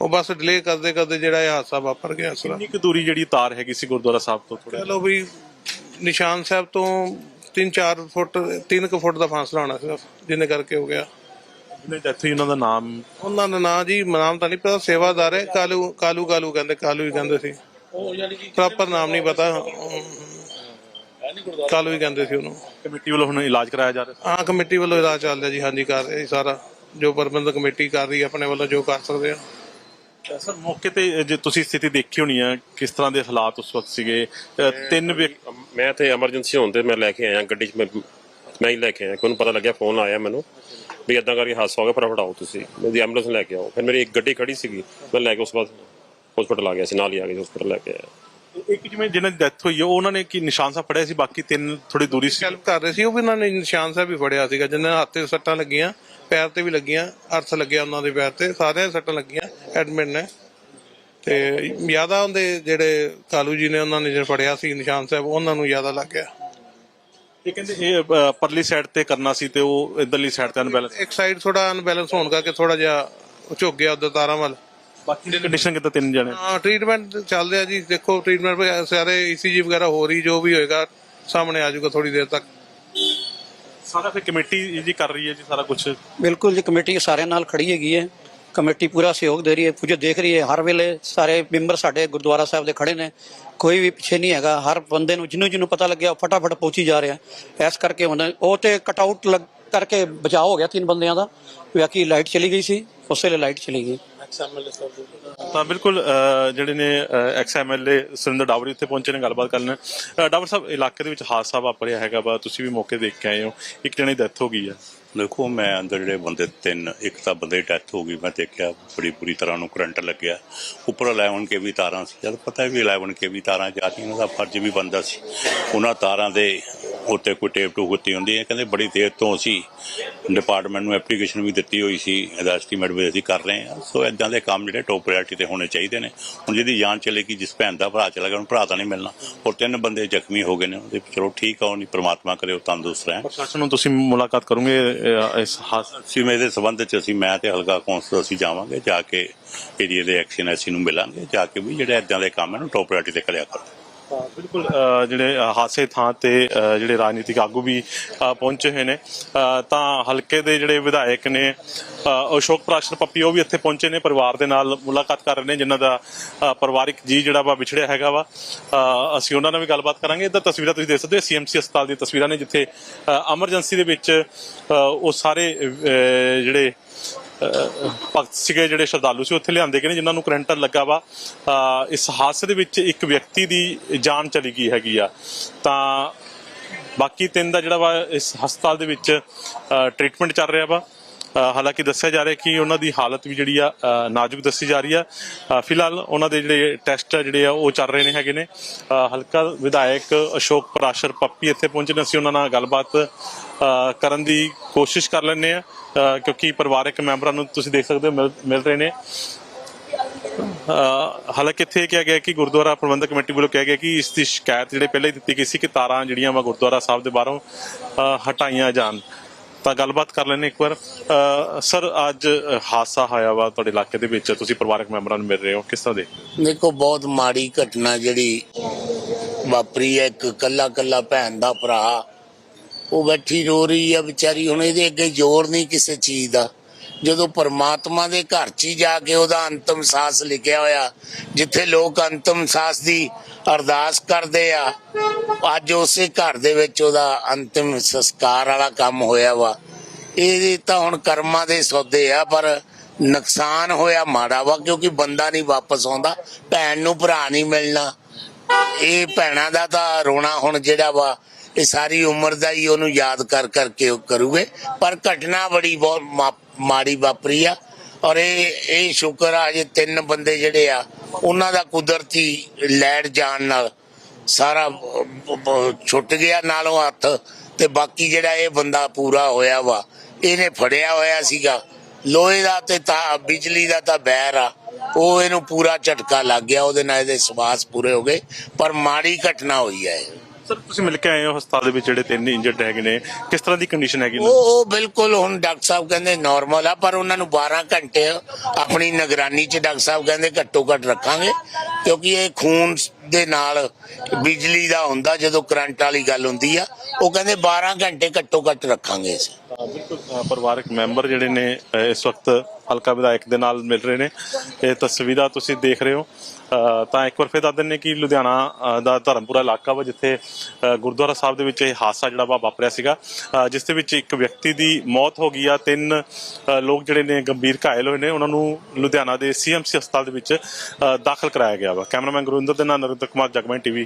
ਉਹ ਬਸ ਡਿਲੇ ਕਰਦੇ ਕਰਦੇ ਜਿਹੜਾ ਇਹ ਹਾਦਸਾ ਵਾਪਰ ਗਿਆ ਤਰ੍ਹਾਂ। ਕਿੰਨੀ ਕੁ ਦੂਰੀ ਜਿਹੜੀ ਤਾਰ ਹੈਗੀ ਸੀ ਗੁਰਦੁਆਰਾ ਸਾਹਿਬ ਤੋਂ ਥੋੜਾ ਚਲੋ ਵੀ ਨਿਸ਼ਾਨ ਸਾਹਿਬ ਤੋਂ 3-4 ਫੁੱਟ 3 ਕੁ ਫੁੱਟ ਦਾ ਫਾਸਲਾ ਹੋਣਾ ਸਿਰਫ ਜਿੰਨੇ ਕਰਕੇ ਹੋ ਗਿਆ। ਜਿਹਨੇ ਹੋਈ ਉਹਨਾਂ ਦਾ ਨਾਮ? ਉਹਨਾਂ ਦਾ ਨਾਂ ਜੀ ਨਾਮ ਤਾਂ ਨਹੀਂ ਪਤਾ ਸੇਵਾਦਾਰ ਹੈ ਕਾਲੂ ਕਾਲੂ ਕਾਲੂ ਕਹਿੰਦੇ ਕਾਲੂ ਹੀ ਕਹਿੰਦੇ ਸੀ। ਪ੍ਰੋਪਰ ਨਾਮ ਨਹੀਂ ਪਤਾ। ਕੱਲ ਵੀ ਕਹਿੰਦੇ ਸੀ ਉਹਨੂੰ। ਕਮੇਟੀ ਵੱਲੋਂ ਹੁਣ ਇਲਾਜ ਕਰਾਇਆ ਜਾ ਰਿਹਾ? ਹਾਂ ਕਮੇਟੀ ਵੱਲੋਂ ਇਲਾਜ ਚੱਲ ਰਿਹਾ ਜੀ ਹਾਂਜੀ ਕਰ ਰਿਹਾ ਸਾਰਾ। ਜੋ ਪ੍ਰਬੰਧਕ ਕਮੇਟੀ ਕਰ ਰਹੀ ਹੈ ਆਪਣੇ ਵੱਲੋਂ ਜੋ ਕਰ ਸਕਦੇ ਆ। ਸਰ ਮੌਕੇ ਤੇ ਜੇ ਤੁਸੀਂ ਸਥਿਤੀ ਦੇਖੀ ਹੋਣੀ ਆ ਕਿਸ ਤਰ੍ਹਾਂ ਦੇ ਹਾਲਾਤ ਉਸ ਵਕਤ ਸੀਗੇ? ਤਿੰਨ ਮੈਂ ਤੇ ਐਮਰਜੈਂਸੀ ਹੋਣ ਤੇ ਮੈਂ ਲੈ ਕੇ ਆਇਆ ਗੱਡੀ 'ਚ ਮੈਂ ਮੈਂ ਹੀ ਲੈ ਕੇ ਆਇਆ। ਕੋਈ ਪਤਾ ਲੱਗਿਆ ਫੋਨ ਆਇਆ ਮੈਨੂੰ। ਵੀ ਇਦਾਂ ਕਰਕੇ ਹਾਦਸਾ ਹੋ ਗਿਆ ਫਟਾਫਟ ਆਓ ਤੁਸੀਂ। ਮੇਰੀ ਐਂਬੂਲੈਂਸ ਲੈ ਕੇ ਆਓ। ਫਿਰ ਮੇਰੀ ਇੱਕ ਗੱਡੀ ਖੜੀ ਸੀਗੀ ਮੈਂ ਲੈ ਕੇ ਉਸ ਬਾਅਦ ਹਸਪੀਟਲ ਆ ਗਿਆ ਸੀ ਨਾਲ ਹੀ ਆ ਗਿਆ ਹਸਪੀਟਲ ਲੈ ਕੇ ਆਇਆ। ਇੱਕ ਜਿਵੇਂ ਜਿਹਨਾਂ ਦੀ ਡੈਥ ਹੋਈ ਹੈ ਉਹ ਉਹਨਾਂ ਨੇ ਕੀ ਨਿਸ਼ਾਨ ਸਾਹਿਬ ਫੜਿਆ ਸੀ? ਬਾਕੀ ਤਿੰਨ ਥੋੜੀ ਦੂਰੀ ਸੀ। ਹੈਲਪ ਕਰ ਰਹੇ ਸੀ ਉਹ ਵੀ ਉਹਨਾਂ ਨੇ ਨਿਸ਼ਾਨ ਸਾਹਿਬ ਵੀ ਫੜਿਆ ਸੀਗਾ ਜਿਨ੍ਹਾਂ ਦੇ ਹੱਥ ਤੇ ਸੱਟਾਂ ਲੱਗੀਆਂ ਪੈਰ ਤੇ ਵੀ ਲੱਗੀਆਂ ਅਰਥ ਲੱਗਿਆ ਉਹਨਾਂ ਦੇ ਪੈਰ ਤੇ ਸਾਰਿਆਂ ਦੇ ਸੱਟਾਂ ਲੱਗੀਆਂ ਐਡਮਿਟ ਨੇ। ਤੇ ਜ਼ਿਆਦਾ ਉਹਦੇ ਜਿਹੜੇ ਕਾਲੂ ਜੀ ਨੇ ਉਹਨਾਂ ਨੇ ਜਿਹੜਾ ਫੜਿਆ ਸੀ ਨਿਸ਼ਾਨ ਸਾਹਿਬ ਉਹਨਾਂ ਨੂੰ ਜ਼ਿਆਦਾ ਲੱਗ ਗਿਆ। ਇਹ ਕਹਿੰਦੇ ਇਹ ਅ, ਪਰਲੀ ਸਾਈਡ ਤੇ ਕਰਨਾ ਸੀ ਤੇ ਉਹ ਇਧਰਲੀ ਸਾਈਡ ਤੇ ਅਨਬੈਲੈਂਸ ਇੱਕ ਸਾਈਡ ਥੋੜਾ ਅਨਬੈਲੈਂਸ ਹੋਣ ਕਰਕੇ ਥੋੜਾ ਜਿਹਾ ਝੁਕ ਗਿਆ ਉਧਰ ਤਾਰਾਂ ਵੱਲ। ਬਾਕੀ ਦੀ ਕੰਡੀਸ਼ਨ ਕਿਤਾ ਤਿੰਨ ਜਣੇ? ਹਾਂ ਟ੍ਰੀਟਮੈਂਟ ਚੱਲ ਰਿਹਾ ਜੀ। ਦੇਖੋ ਟ੍ਰੀਟਮੈਂਟ ਸਾਰੇ ਈਸੀਜੀ ਵਗੈਰਾ ਹੋ ਰਹੀ ਜੋ ਵੀ ਹੋਏਗਾ ਸਾਹਮਣੇ ਆ ਜਾਊਗਾ ਥੋੜੀ ਦੇਰ ਤੱਕ। ਸਾਰਾ ਫਿਰ ਕਮੇਟੀ ਜੀ ਕਰ ਰਹੀ ਹੈ ਜੀ ਸਾਰਾ ਕੁਝ ਬਿਲਕੁਲ ਜੀ ਕਮੇਟੀ ਸਾਰਿਆਂ ਨਾਲ ਖੜੀ ਹੈਗੀ ਹੈ। ਕਮੇਟੀ ਪੂਰਾ ਸਹਿਯੋਗ ਦੇ ਰਹੀ ਹੈ, ਪੂਜਾ ਦੇਖ ਰਹੀ ਹੈ, ਹਰ ਵੇਲੇ ਸਾਰੇ ਮੈਂਬਰ ਸਾਡੇ ਗੁਰਦੁਆਰਾ ਸਾਹਿਬ ਦੇ ਖੜੇ ਨੇ। ਕੋਈ ਵੀ ਪਿੱਛੇ ਨਹੀਂ ਹੈਗਾ, ਹਰ ਬੰਦੇ ਨੂੰ ਜਿਹਨੂੰ ਜਿਹਨੂੰ ਪਤਾ ਲੱਗਿਆ ਉਹ ਫਟਾਫਟ ਪਹੁੰਚੀ ਜਾ ਰਿਹਾ। ਇਸ ਕਰਕੇ ਹੁਣ ਉਹ ਤੇ ਕਟ ਆਊਟ ਕਰਕੇ ਬਚਾਅ ਹੋ ਗਿਆ ਤਿੰਨ ਬੰਦਿਆਂ ਦਾ ਬਾਕੀ ਲਾਈਟ ਚਲੀ ਗਈ ਸੀ, ਉਸੇ ਵੇਲੇ ਲਾਈਟ ਚਲੀ ਗਈ। ਤਾਂ ਬਿਲਕੁਲ ਜਿਹੜੇ ਨੇ ਐਕਸ ਐਮਐਲਏ ਸੁਰਿੰਦਰ ਡਾਵਰੀ ਉੱਥੇ ਪਹੁੰਚੇ ਨੇ, ਗੱਲਬਾਤ ਕਰਨ। ਡਾਵਰ ਸਾਹਿਬ, ਇਲਾਕੇ ਦੇ ਵਿੱਚ ਹਾਦਸਾ ਵਾਪਰਿਆ ਹੈਗਾ ਵਾ, ਤੁਸੀਂ ਵੀ ਮੌਕੇ ਦੇਖ ਕੇ ਆਏ ਹੋ। ਇੱਕ ਜਣੇ ਦੀ ਡੈਥ ਹੋ ਗਈ ਹੈ ਦੇਖੋ, ਮੈਂ ਅੰਦਰ ਜਿਹੜੇ ਬੰਦੇ, ਤਿੰਨ, ਇੱਕ ਤਾਂ ਬੰਦੇ ਦੀ ਡੈਥ ਹੋ ਗਈ, ਮੈਂ ਦੇਖਿਆ ਬੜੀ ਬੁਰੀ ਤਰ੍ਹਾਂ ਨੂੰ ਕਰੰਟ ਲੱਗਿਆ। ਉੱਪਰ 11 ਕੇ ਵੀ ਤਾਰਾਂ ਸੀ। ਜਦ ਪਤਾ ਵੀ 11 ਕੇ ਵੀ ਤਾਰਾਂ ਜਾਂਦੀਆਂ ਉਹਨਾਂ ਦਾ ਫਰਜ਼ ਵੀ ਬੰਦਾ ਸੀ। ਉਹਨਾਂ ਤਾਰਾਂ ਦੇ ਉੱਤੇ ਕੋਈ ਟੇਪ ਟੂ ਕੁੱਤੀ ਹੁੰਦੀ ਹੈ। ਕਹਿੰਦੇ ਬੜੀ ਦੇਰ ਤੋਂ ਅਸੀਂ ਡਿਪਾਰਟਮੈਂਟ ਨੂੰ ਐਪਲੀਕੇਸ਼ਨ ਵੀ ਦਿੱਤੀ ਹੋਈ ਸੀ ਇਹਦਾ ਐਸਟੀਮੇਟ ਵੀ ਅਸੀਂ ਕਰ ਰਹੇ ਹਾਂ। ਸੋ ਇਦਾਂ ਦੇ ਕੰਮ ਜਿਹੜੇ ਟੋਪ ਪ੍ਰਾਇੋਰਟੀ ਤੇ ਹੋਣੇ ਚਾਹੀਦੇ ਨੇ। ਹੁਣ ਜਿਹਦੀ ਜਾਨ ਚਲੇਗੀ ਜਿਸ ਭੈਣ ਦਾ ਭਰਾ ਚਲਾ ਗਿਆ ਉਹਨੂੰ ਭਰਾ ਤਾਂ ਨਹੀਂ ਮਿਲਣਾ। ਔਰ ਤਿੰਨ ਬੰਦੇ ਜ਼ਖਮੀ ਹੋ ਗਏ ਨੇ ਉਹਦੇ ਚਲੋ ਠੀਕ ਆ ਉਹ ਨਹੀਂ ਪ੍ਰਮਾਤਮਾ ਕਰੇ ਉਹ ਤੰਦਰੁਸਤ ਰਹਿਣ। ਪ੍ਰਸ਼ਾਸਨ ਨੂੰ ਤੁਸੀਂ ਮੁਲਾਕਾਤ ਕਰੋਗੇ ਇਸ ਹਾਦਸੇ ਮੈਂ ਇਹਦੇ ਸੰਬੰਧ ਚ ਅਸੀਂ ਮੈਂ ਤੇ ਹਲਕਾ ਕੌਂਸਲ ਅਸੀਂ ਜਾਵਾਂਗੇ ਜਾ ਕੇ ਏਰੀਏ ਦੇ ਐਕਸ਼ਨ ਅਸੀਂ ਨੂੰ ਮਿਲਾਂਗੇ ਜਾ ਕੇ ਵੀ ਜਿਹੜੇ ਇਦਾਂ ਦੇ ਕੰਮ ਹਨ ਟੋਪ ਪ੍ਰਾਇੋਰਟੀ ਤੇ ਕਰਿਆ ਕਰੋ। ਬਿਲਕੁਲ ਜਿਹੜੇ ਅ, ਹਾਦਸੇ ਥਾਂ ਤੇ ਜਿਹੜੇ ਰਾਜਨੀਤਿਕ ਆਗੂ ਵੀ ਪਹੁੰਚੇ ਹੋਏ ਨੇ। ਤਾਂ ਹਲਕੇ ਦੇ ਜਿਹੜੇ ਵਿਧਾਇਕ ਨੇ ਅਸ਼ੋਕ ਪ੍ਰਾਸ਼ਰ ਪੱਪੀ ਉਹ ਵੀ ਇੱਥੇ ਪਹੁੰਚੇ ਨੇ ਪਰਿਵਾਰ ਦੇ ਨਾਲ ਮੁਲਾਕਾਤ ਕਰ ਰਹੇ ਨੇ ਜਿਨ੍ਹਾਂ ਦਾ ਪਰਿਵਾਰਿਕ ਜੀ ਜਿਹੜਾ ਵਾ ਵਿਛੜਿਆ ਹੈਗਾ ਵਾ। ਅਸੀਂ ਉਹਨਾਂ ਨਾਲ ਵੀ ਗੱਲਬਾਤ ਕਰਾਂਗੇ। ਇਹਦਾ ਤਸਵੀਰਾਂ ਤੁਸੀਂ ਦੇਖ ਸਕਦੇ ਹੋ ਸੀਐਮਸੀ ਹਸਪਤਾਲ ਦੀਆਂ ਤਸਵੀਰਾਂ ਨੇ ਜਿੱਥੇ ਐਮਰਜੈਂਸੀ ਦੇ ਵਿੱਚ ਉਹ ਸਾਰੇ ਜਿਹੜੇ ਭਗਤ ਸੀਗੇ ਜਿਹੜੇ ਸ਼ਰਧਾਲੂ ਸੀ, ਉੱਥੇ ਲਿਆਂਦੇ ਗਏ ਨੇ, ਜਿਨ੍ਹਾਂ ਨੂੰ ਕਰੰਟਰ ਲੱਗਾ ਵਾ। ਇਸ ਹਾਦਸੇ ਦੇ ਵਿੱਚ ਇੱਕ ਵਿਅਕਤੀ ਦੀ ਜਾਨ ਚਲੀ ਗਈ ਹੈਗੀ ਆ। ਤਾਂ ਬਾਕੀ ਤਿੰਨ ਦਾ ਜਿਹੜਾ ਵਾ, ਇਸ ਹਸਪਤਾਲ ਦੇ ਵਿੱਚ ਟ੍ਰੀਟਮੈਂਟ ਚੱਲ ਰਿਹਾ ਵਾ। ਹਾਲਾਂਕਿ ਦੱਸਿਆ ਜਾ ਰਿਹਾ ਕਿ ਉਹਨਾਂ ਦੀ ਹਾਲਤ ਵੀ ਜਿਹੜੀ ਆ ਨਾਜ਼ੁਕ ਦੱਸੀ ਜਾ ਰਹੀ ਆ। ਫਿਲਹਾਲ ਉਹਨਾਂ ਦੇ ਜਿਹੜੇ ਟੈਸਟ ਜਿਹੜੇ ਆ, ਉਹ ਚੱਲ ਰਹੇ ਨੇ ਹੈਗੇ ਨੇ। ਹਲਕਾ ਵਿਧਾਇਕ ਅਸ਼ੋਕ ਪਰਾਸ਼ਰ ਪੱਪੀ ਇੱਥੇ ਪਹੁੰਚੇ ਨੇ। ਅਸੀਂ ਉਹਨਾਂ ਨਾਲ ਗੱਲਬਾਤ ਕਰਨ ਦੀ ਕੋਸ਼ਿਸ਼ ਕਰ ਲੈਂਦੇ ਆ ਕਿਉਂਕਿ ਪਰਿਵਾਰਕ ਮੈਂਬਰਾਂ ਨੂੰ ਤੁਸੀਂ ਦੇਖ ਸਕਦੇ ਹੋ, ਮਿਲ- ਮਿਲ ਰਹੇ ਨੇ। ਹਾਲਾਂਕਿ ਇੱਥੇ ਇਹ ਕਿਹਾ ਗਿਆ ਕਿ ਗੁਰਦੁਆਰਾ ਪ੍ਰਬੰਧਕ ਕਮੇਟੀ ਵੱਲੋਂ ਕਿਹਾ ਗਿਆ ਕਿ ਇਸ ਦੀ ਸ਼ਿਕਾਇਤ ਜਿਹੜੇ ਪਹਿਲਾਂ ਹੀ ਦਿੱਤੀ ਗਈ ਸੀ ਕਿ ਤਾਰਾਂ ਜਿਹੜੀਆਂ ਵਾ ਗੁਰਦੁਆਰਾ ਸਾਹਿਬ ਦੇ ਬਾਹਰੋਂ ਹਟਾਈਆਂ ਜਾਣ। ਤਾਂ ਗੱਲਬਾਤ ਕਰ ਲੈਣੇ ਇੱਕ ਵਾਰ। ਸਰ, ਅੱਜ ਹਾਦਸਾ ਹੋਇਆ ਵਾ ਤੁਹਾਡੇ ਇਲਾਕੇ ਦੇ ਵਿੱਚ। ਤੁਸੀਂ ਪਰਿਵਾਰਕ ਮੈਂਬਰਾਂ ਨੂੰ ਮਿਲ ਰਹੇ ਹੋ। ਕਿਸ ਤਰ੍ਹਾਂ ਦੇ ਦੇਖੋ, ਬਹੁਤ ਮਾੜੀ ਘਟਨਾ ਜਿਹੜੀ ਵਾਪਰੀ ਹੈ। ਇੱਕ ਕੱਲਾ ਕੱਲਾ ਭੈਣ ਦਾ ਭਰਾ, ਉਹ ਬੈਠੀ ਰੋ ਰਹੀ ਆ ਵਿਚਾਰੀ। ਹੁਣ ਇਹਦੇ ਅੱਗੇ ਜ਼ੋਰ ਨਹੀਂ ਕਿਸੇ ਚੀਜ਼ ਦਾ। ਜਦੋਂ ਪਰਮਾਤਮਾ ਦੇ ਘਰ 'ਚ ਜਾ ਕੇ ਉਹਦਾ ਅੰਤਮ ਸਾਸ ਲਿਖਿਆ ਹੋਇਆ, ਜਿੱਥੇ ਲੋਕ ਅੰਤਮ ਸਾਸ ਦੀ ਅਰਦਾਸ ਕਰਦੇ ਆ, ਅੱਜ ਉਸੇ ਘਰ ਦੇ ਵਿੱਚ ਉਹਦਾ ਅੰਤਮ ਸੰਸਕਾਰ ਵਾਲਾ ਕੰਮ ਹੋਇਆ ਵਾ। ਇਹ ਤਾਂ ਹੁਣ ਕਰਮਾਂ ਦੇ ਸੌਦੇ ਆ, ਪਰ ਨੁਕਸਾਨ ਹੋਇਆ ਮਾੜਾ ਵਾ, ਕਿਉਂਕਿ ਬੰਦਾ ਨਹੀਂ ਵਾਪਸ ਆਉਂਦਾ, ਭੈਣ ਨੂੰ ਭਰਾ ਨਹੀਂ ਮਿਲਣਾ। ਇਹ ਭੈਣਾਂ ਦਾ ਤਾਂ ਰੋਣਾ ਹੁਣ ਜਿਹੜਾ ਵਾ, ਇਹ ਸਾਰੀ ਉਮਰ ਦਾ ਹੀ ਉਹਨੂੰ ਯਾਦ ਕਰ ਕਰਕੇ ਕਰੂਗੇ, ਪਰ ਘਟਨਾ ਬੜੀ ਬਹੁਤ ਮਾ- ਮਾੜੀ ਵਾਪਰੀ ਆ। ਔਰ ਇਹ ਇਹ ਸ਼ੁਕਰ ਆ ਜੇ ਤਿੰਨ ਬੰਦੇ ਜਿਹੜੇ ਆ, ਉਹਨਾਂ ਦਾ ਕੁਦਰਤੀ ਲੈਟ ਜਾਣ ਨਾਲ ਸਾਰਾ ਛੁੱਟ ਗਿਆ ਨਾਲੋਂ ਹੱਥ ਤੇ ਬਾਕੀ ਜਿਹੜਾ ਇਹ ਬੰਦਾ ਪੂਰਾ ਹੋਇਆ ਵਾ, ਇਹਨੇ ਫੜਿਆ ਹੋਇਆ ਸੀਗਾ। ਲੋਹੇ ਦਾ ਤੇ ਤਾਂ, ਬਿਜਲੀ ਦਾ ਤਾਂ ਬੈਰ ਆ। ਉਹ ਇਹਨੂੰ ਪੂਰਾ ਝਟਕਾ ਲੱਗ ਗਿਆ, ਉਹਦੇ ਨਾਲ ਇਹਦੇ ਸਵਾਸ ਪੂਰੇ ਹੋ ਗਏ। ਪਰ ਮਾੜੀ ਘਟਨਾ ਹੋਈ ਹੈ ਸਰ ਤੁਸੀਂ ਮਿਲ ਕੇ ਆਏ ਹੋ ਹਸਪਤਾਲ ਦੇ ਵਿੱਚ ਜਿਹੜੇ ਤਿੰਨ ਇੰਜਰਡ ਹੈਗੇ ਨੇ? ਕਿਸ ਤਰ੍ਹਾਂ ਦੀ ਕੰਡੀਸ਼ਨ ਹੈਗੀ ਉਹ ਉਹ ਬਿਲਕੁਲ ਹੁਣ ਡਾਕਟਰ ਸਾਹਿਬ ਕਹਿੰਦੇ ਨਾਰਮਲ ਆ ਪਰ ਉਹਨਾਂ ਨੂੰ 12 ਘੰਟੇ ਆਪਣੀ ਨਿਗਰਾਨੀ 'ਚ ਡਾਕਟਰ ਸਾਹਿਬ ਕਹਿੰਦੇ ਘੱਟੋ ਘੱਟ ਰੱਖਾਂਗੇ ਕਿਉਂਕਿ ਇਹ ਖੂਨ ਦੇ ਨਾਲ ਬਿਜਲੀ ਦਾ ਹੁੰਦਾ ਜਦੋਂ ਕਰੰਟ ਵਾਲੀ ਗੱਲ ਹੁੰਦੀ ਆ ਉਹ ਕਹਿੰਦੇ 12 ਘੰਟੇ ਘੱਟੋ ਘੱਟ ਰੱਖਾਂਗੇ ਅਸੀਂ। ਬਿਲਕੁਲ ਪਰਿਵਾਰਕ ਮੈਂਬਰ ਜਿਹੜੇ ਨੇ ਇਸ ਵਕਤ ਹਲਕਾ ਵਿਧਾਇਕ ਦੇ ਨਾਲ ਮਿਲ ਰਹੇ ਨੇ। ਇਹ ਤਸਵੀਰਾਂ ਤੁਸੀਂ ਦੇਖ ਰਹੇ ਹੋ। ਤਾਂ ਇੱਕ ਵਾਰ ਫਿਰ ਦੱਸ ਦਿੰਨੇ ਕਿ ਲੁਧਿਆਣਾ ਦਾ ਧਰਮਪੁਰਾ ਇਲਾਕਾ ਵਾ ਜਿੱਥੇ ਗੁਰਦੁਆਰਾ ਸਾਹਿਬ ਦੇ ਵਿੱਚ ਇਹ ਹਾਦਸਾ ਜਿਹੜਾ ਵਾ ਵਾਪਰਿਆ ਸੀਗਾ ਜਿਸ ਦੇ ਵਿੱਚ ਇੱਕ ਵਿਅਕਤੀ ਦੀ ਮੌਤ ਹੋ ਗਈ ਆ। ਤਿੰਨ ਲੋਕ ਜਿਹੜੇ ਨੇ ਗੰਭੀਰ ਘਾਇਲ ਹੋਏ ਨੇ। ਉਹਨਾਂ ਨੂੰ ਲੁਧਿਆਣਾ ਦੇ ਸੀਐਮਸੀ ਹਸਪਤਾਲ ਦੇ ਵਿੱਚ ਦਾਖਲ ਕਰਾਇਆ ਗਿਆ ਵਾ। ਕੈਮਰਾਮੈਨ ਗੁਰਿੰਦਰ ਦੇ ਨਾਲ ਨਰਿੰਦਰ ਕੁਮਾਰ, ਜਗਮੈਨ ਟੀਵੀ।